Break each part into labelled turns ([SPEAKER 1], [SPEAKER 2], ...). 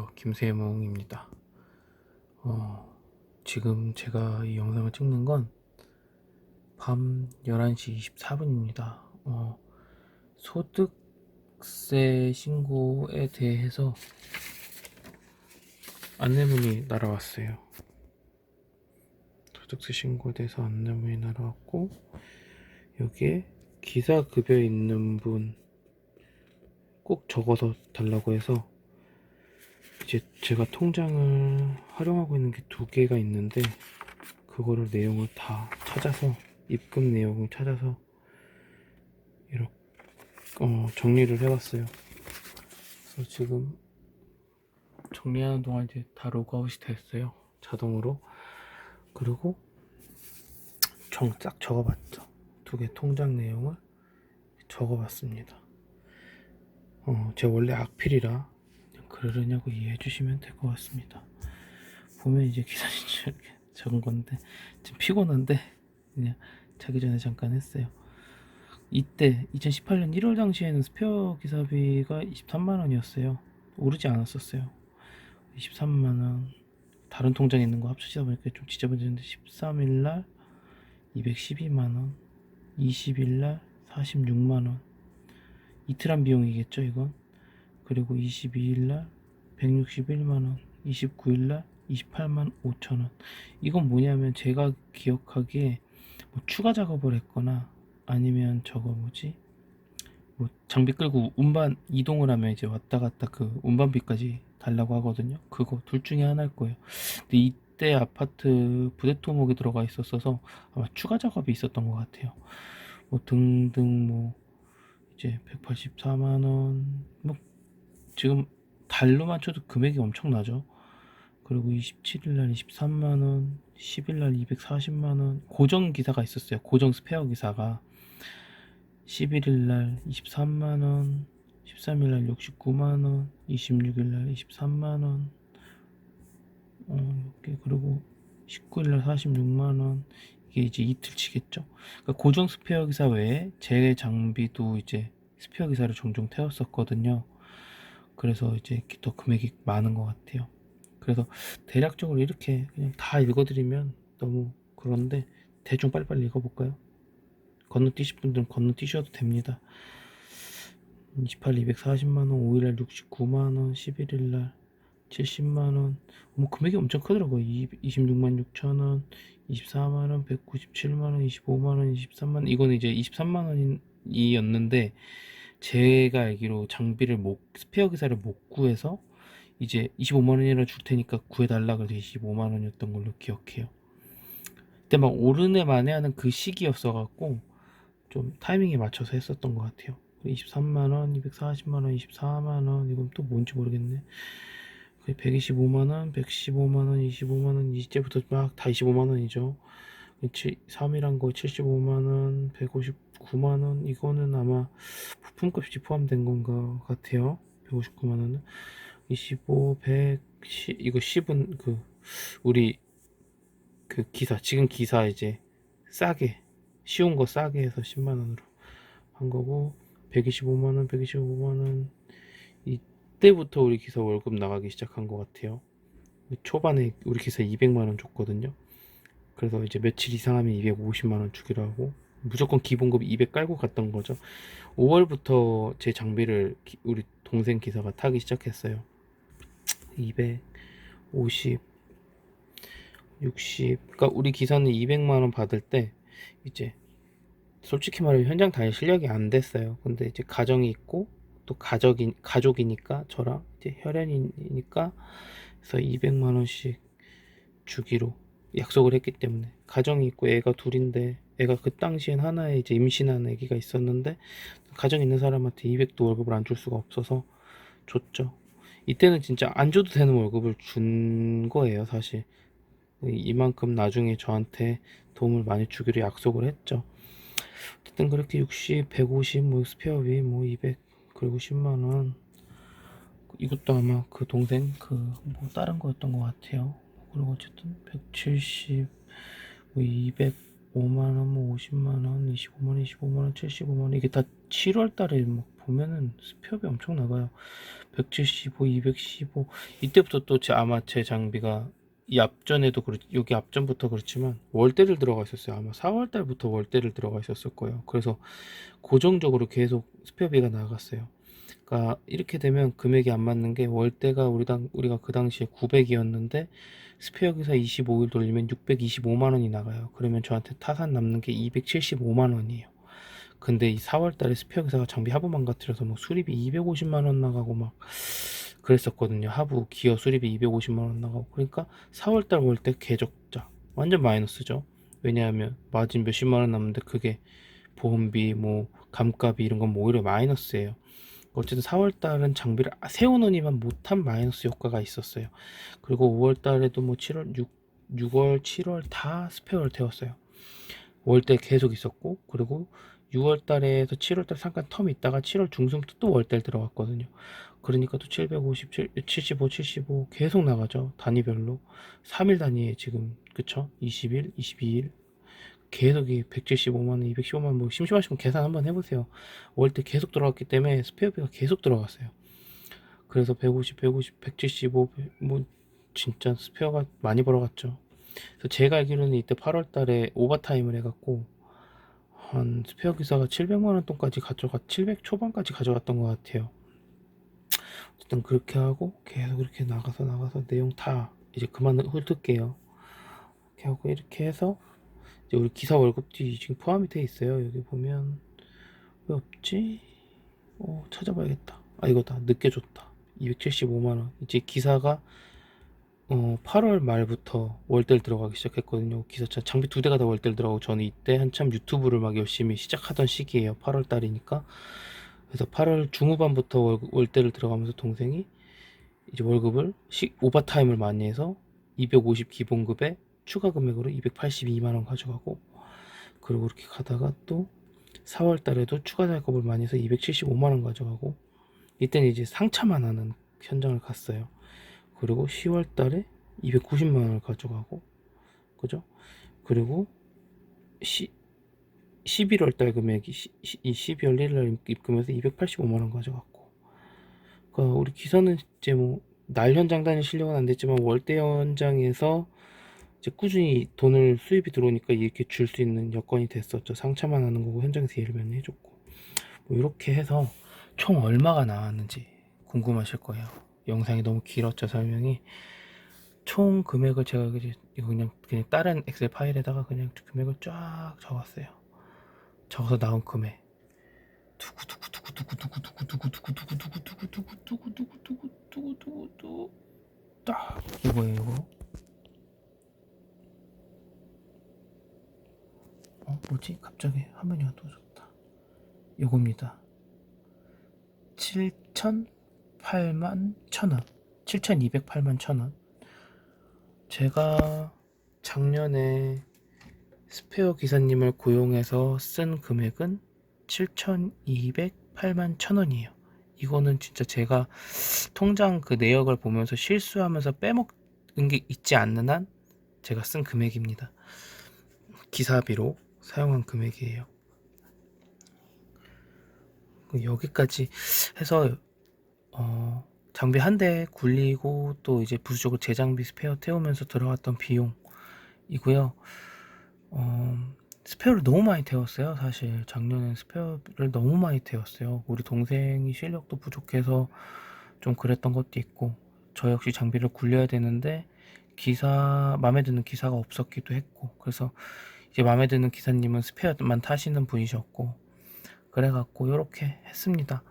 [SPEAKER 1] 안녕하세요. 김세몽입니다. 어, 지금 제가 이 영상을 찍는 건 밤 11시 24분입니다. 어, 소득세 신고에 대해서 안내문이 날아왔어요. 소득세 신고에 대해서 안내문이 날아왔고, 여기에 기사 급여 있는 분 꼭 적어서 달라고 해서 이제 제가 통장을 활용하고 있는 게 두 개가 있는데 그거를 내용을 다 찾아서 입금 내용을 찾아서 이렇게 어, 정리를 해봤어요. 그래서 지금 정리하는 동안 이제 다 로그아웃이 됐어요. 자동으로. 그리고 정싹 적어봤죠. 두 개 통장 내용을 적어봤습니다. 어, 제가 원래 악필이라 그냥 그러려냐고 이해해 주시면 될 것 같습니다. 보면 이제 기사진줄 이렇게 적은 건데 지금 피곤한데 그냥 자기 전에 잠깐 했어요. 이때 2018년 1월 당시에는 스페어 기사비가 23만 원이었어요. 오르지 않았었어요. 23만 원 다른 통장에 있는 거 합치다 보니까 좀 지저분해졌는데 13일 날 212만 원, 20일 날 46만 원. 이틀 한 비용이겠죠, 이건. 그리고 22일 날 161만 원, 29일 날 28만 5천 원. 이건 뭐냐면 제가 기억하기에 뭐 추가 작업을 했거나 아니면 저거 뭐지? 뭐 장비 끌고 운반 이동을 하면 이제 왔다 갔다 그 운반비까지 달라고 하거든요. 그거 둘 중에 하나일 거예요. 근데 이때 아파트 부대 토목이 들어가 있었어서 아마 추가 작업이 있었던 것 같아요. 뭐 등등 뭐 이제 184만 원, 뭐 지금 달로만 쳐도 금액이 엄청나죠. 그리고 27일 날 23만 원, 10일 날 240만 원 고정 기사가 있었어요. 고정 스페어 기사가 11일 날 23만 원, 13일 날 69만 원, 26일 날 23만 원. 어, 이렇게 그리고 19일 날 46만 원. 이게 이제 이틀치겠죠. 그러니까 고정 스페어 기사 외에 제 장비도 이제 스페어 기사를 종종 태웠었거든요. 그래서 이제 더 금액이 많은 것 같아요. 그래서 대략적으로 이렇게 그냥 다 읽어드리면 너무 그런데 대충 빨리빨리 읽어볼까요? 건너뛰실 분들은 건너뛰셔도 됩니다. 28, 240만원, 5일날 69만원, 11일날 70만원. 뭐 금액이 엄청 크더라고요. 26만 6천원, 24만원, 197만원, 25만원, 23만원. 이거는 이제 23만원이었는데, 제가 알기로 장비를 못, 스페어 기사를 못 구해서, 이제 25만 원이라 줄 테니까 구해달라 그래서 25만 원이었던 걸로 기억해요. 그때 막 오르네 만에 하는 그 시기였어갖고, 좀 타이밍에 맞춰서 했었던 것 같아요. 23만 원, 240만 원, 24만 원, 이건 또 뭔지 모르겠네. 125만 원, 115만 원, 25만 원, 이제부터 막 다 25만 원이죠. 3이란 거 75만원, 159만원, 이거는 아마 부품값이 포함된 건가 같아요. 159만원은. 25, 100, 10, 이거 10은 그, 우리 그 기사, 지금 기사 이제 싸게, 쉬운 거 싸게 해서 10만원으로 한 거고, 125만원, 125만원, 이때부터 우리 기사 월급 나가기 시작한 것 같아요. 초반에 우리 기사 200만원 줬거든요. 그래서 이제 며칠 이상 하면 250만원 주기로 하고, 무조건 기본급 200 깔고 갔던 거죠. 5월부터 제 장비를 기- 우리 동생 기사가 타기 시작했어요. 200, 50, 60. 그러니까 우리 기사는 200만 원 받을 때 이제 솔직히 말하면 현장 다닐 실력이 안 됐어요. 근데 이제 가정이 있고 또 가족이 가족이니까 저랑 이제 혈연이니까 그래서 200만 원씩 주기로 약속을 했기 때문에 가정이 있고 애가 둘인데 애가 그 당시엔 하나에 이제 임신한 애기가 있었는데 가정 있는 사람한테 200도 월급을 안 줄 수가 없어서 줬죠. 이때는 진짜 안 줘도 되는 월급을 준 거예요, 사실. 이만큼 나중에 저한테 도움을 많이 주기로 약속을 했죠. 어쨌든 그렇게 60, 150, 뭐 스페어비, 뭐 200, 그리고 10만 원. 이것도 아마 그 동생 그 뭐 다른 거였던 것 같아요. 그리고 어쨌든 170, 뭐 205만 원, 뭐 50만 원, 25만 원, 25만 원, 75만 원 이게 다 7월 달에 막 보면은 스페어비 엄청 나가요. 175, 215 이때부터 또 제 아마 제 장비가 이 앞전에도 그렇 여기 앞전부터 그렇지만 월대를 들어가 있었어요. 아마 4월 달부터 월대를 들어가 있었을 거예요. 그래서 고정적으로 계속 스페어비가 나갔어요 그러니까 이렇게 되면 금액이 안 맞는 게 월대가 우리 당 우리가 그 당시에 900이었는데 스페어 기사 25일 돌리면 625만 원이 나가요. 그러면 저한테 타산 남는 게 275만 원이에요. 근데 이 4월 달에 스페어 기사가 장비 하부 망가뜨려서 뭐 수리비 250만 원 나가고 막 그랬었거든요. 하부 기어 수리비 250만 원 나가고 그러니까 4월 달 월대 개적자 완전 마이너스죠. 왜냐하면 마진 몇십만 원 남는데 그게 보험비 뭐 감가비 이런 건 뭐 오히려 마이너스예요. 어쨌든 4월 달은 장비를 세워놓으니만 못한 마이너스 효과가 있었어요. 그리고 5월 달에도 뭐 7월, 6, 6월, 7월 다 스페어를 태웠어요. 월대 계속 있었고, 그리고 6월 달에서 7월 달 잠깐 텀이 있다가 7월 중순부터 또 월달 들어갔거든요. 그러니까 또 757, 75, 75 계속 나가죠. 단위별로. 3일 단위에 지금, 그쵸? 20일, 22일, 계속 이 175만원, 215만원, 뭐 심심하시면 계산 한번 해보세요. 월때 계속 들어갔기 때문에 스페어비가 계속 들어갔어요. 그래서 150, 150, 175, 뭐 진짜 스페어가 많이 벌어갔죠. 그래서 제가 알기로는 이때 8월 달에 오버타임을 해갖고 한 스페어 기사가 700만원 돈까지 가져가, 700 초반까지 가져갔던 것 같아요. 어쨌든 그렇게 하고 계속 이렇게 나가서 나가서 내용 다 이제 그만 훑을게요. 이렇게 하고 이렇게 해서 이제 우리 기사 월급도 지금 포함이 돼 있어요. 여기 보면 왜 없지? 어 찾아봐야겠다. 아 이거다. 늦게 줬다. 275만 원. 이제 기사가 어 8월 말부터 월대를 들어가기 시작했거든요. 기사차 장비 두 대가 다 월대를 들어가고 저는 이때 한참 유튜브를 막 열심히 시작하던 시기예요. 8월 달이니까. 그래서 8월 중후반부터 월, 월대를 들어가면서 동생이 이제 월급을 시, 오버타임을 많이 해서 250 기본급에 추가 금액으로 282만 원 가져가고 그리고 이렇게 가다가 또 4월 달에도 추가 작업을 많이 해서 275만 원 가져가고 이때는 이제 상차만 하는 현장을 갔어요. 그리고 10월 달에 290만 원을 가져가고 그죠? 그리고 시, 11월 달 금액이 시, 시, 이 12월 1일 날 입금해서 285만 원 가져갔고 그러니까 우리 기사는 이제 뭐 날 현장 다닐 실력은 안 됐지만 월대 현장에서 이제 꾸준히 돈을 수입이 들어오니까 이렇게 줄 수 있는 여건이 됐었죠. 상차만 하는 거고 현장에서 일을 많이 해줬고 뭐 이렇게 해서 총 얼마가 나왔는지 궁금하실 거예요. 영상이 너무 길었죠 설명이. 총 금액을 제가 그냥 그냥 다른 엑셀 파일에다가 그냥 금액을 쫙 적었어요. 적어서 나온 금액. 두구 두구 두구 두구 두구 두구 두구 두구 두구 두구 두구 두구 두구 두구 두구 두구 두구 두구 딱 이거예요 이거. 뭐지? 갑자기 화면이 어두워졌다. 요겁니다. 7,008만 천원. 7,208만 천원. 제가 작년에 스페어 기사님을 고용해서 쓴 금액은 7,208만 천원이에요. 이거는 진짜 제가 통장 그 내역을 보면서 실수하면서 빼먹은 게 있지 않는 한 제가 쓴 금액입니다. 기사비로 사용한 금액이에요. 그 여기까지 해서 어, 장비 한 대 굴리고 또 이제 부수적으로 재장비 스페어 태우면서 들어갔던 비용이고요. 어, 스페어를 너무 많이 태웠어요. 사실 작년엔 스페어를 너무 많이 태웠어요. 우리 동생이 실력도 부족해서 좀 그랬던 것도 있고 저 역시 장비를 굴려야 되는데 기사 마음에 드는 기사가 없었기도 했고 그래서 이제 마음에 드는 기사님은 스페어만 타시는 분이셨고 그래갖고 이렇게 했습니다.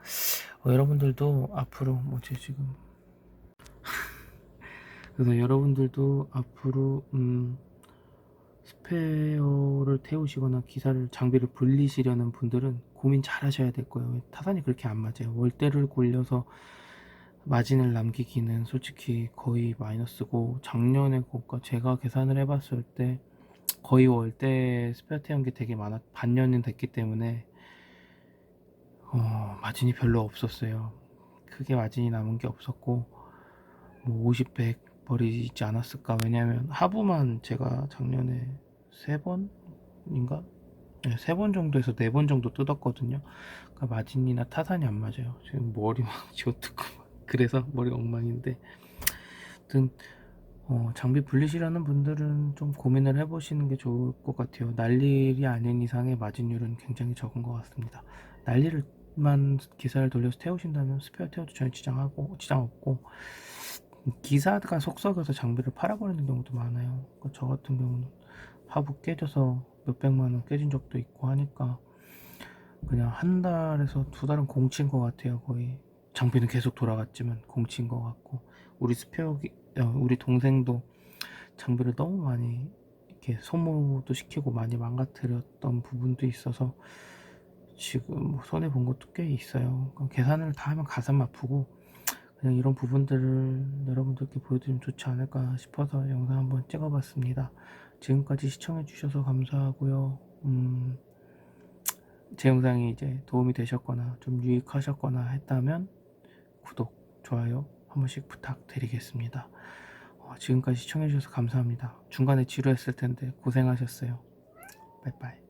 [SPEAKER 1] 어, 여러분들도 앞으로 뭐지 지금 그래서 여러분들도 앞으로 음, 스페어를 태우시거나 기사를 장비를 불리시려는 분들은 고민 잘 하셔야 될 거예요. 타산이 그렇게 안 맞아요. 월대를 굴려서 마진을 남기기는 솔직히 거의 마이너스고 작년에 그까 제가 계산을 해봤을 때 거의 월대 스페어 태운 게 되게 많아 반년은 됐기 때문에 어, 마진이 별로 없었어요. 크게 마진이 남은 게 없었고 뭐 50, 100 버리지 않았을까 왜냐면 하부만 제가 작년에 세 번인가 세번 정도에서 네 번 정도 뜯었거든요. 그러니까 마진이나 타산이 안 맞아요. 지금 머리 막 쥐어뜯고 막 그래서 머리가 엉망인데 아무튼 어, 장비 분리시라는 분들은 좀 고민을 해보시는 게 좋을 것 같아요. 날일이 아닌 이상의 마진율은 굉장히 적은 것 같습니다. 날일만 기사를 돌려서 태우신다면 스페어 태워도 전혀 지장하고 지장 없고 기사가 속썩여서 장비를 팔아버리는 경우도 많아요. 그러니까 저 같은 경우는 하부 깨져서 몇 백만 원 깨진 적도 있고 하니까 그냥 한 달에서 두 달은 공치인 것 같아요. 거의 장비는 계속 돌아갔지만 공치인 것 같고 우리 스페어 기- 어, 우리 동생도 장비를 너무 많이 이렇게 소모도 시키고 많이 망가뜨렸던 부분도 있어서 지금 뭐 손해 본 것도 꽤 있어요. 그러니까 계산을 다 하면 가슴 아프고 그냥 이런 부분들을 여러분들께 보여드리면 좋지 않을까 싶어서 영상 한번 찍어봤습니다. 지금까지 시청해주셔서 감사하고요. 음, 제 영상이 이제 도움이 되셨거나 좀 유익하셨거나 했다면 구독, 좋아요 한 번씩 부탁드리겠습니다. 어, 지금까지 시청해주셔서 감사합니다. 중간에 지루했을 텐데 고생하셨어요. 빠이빠이.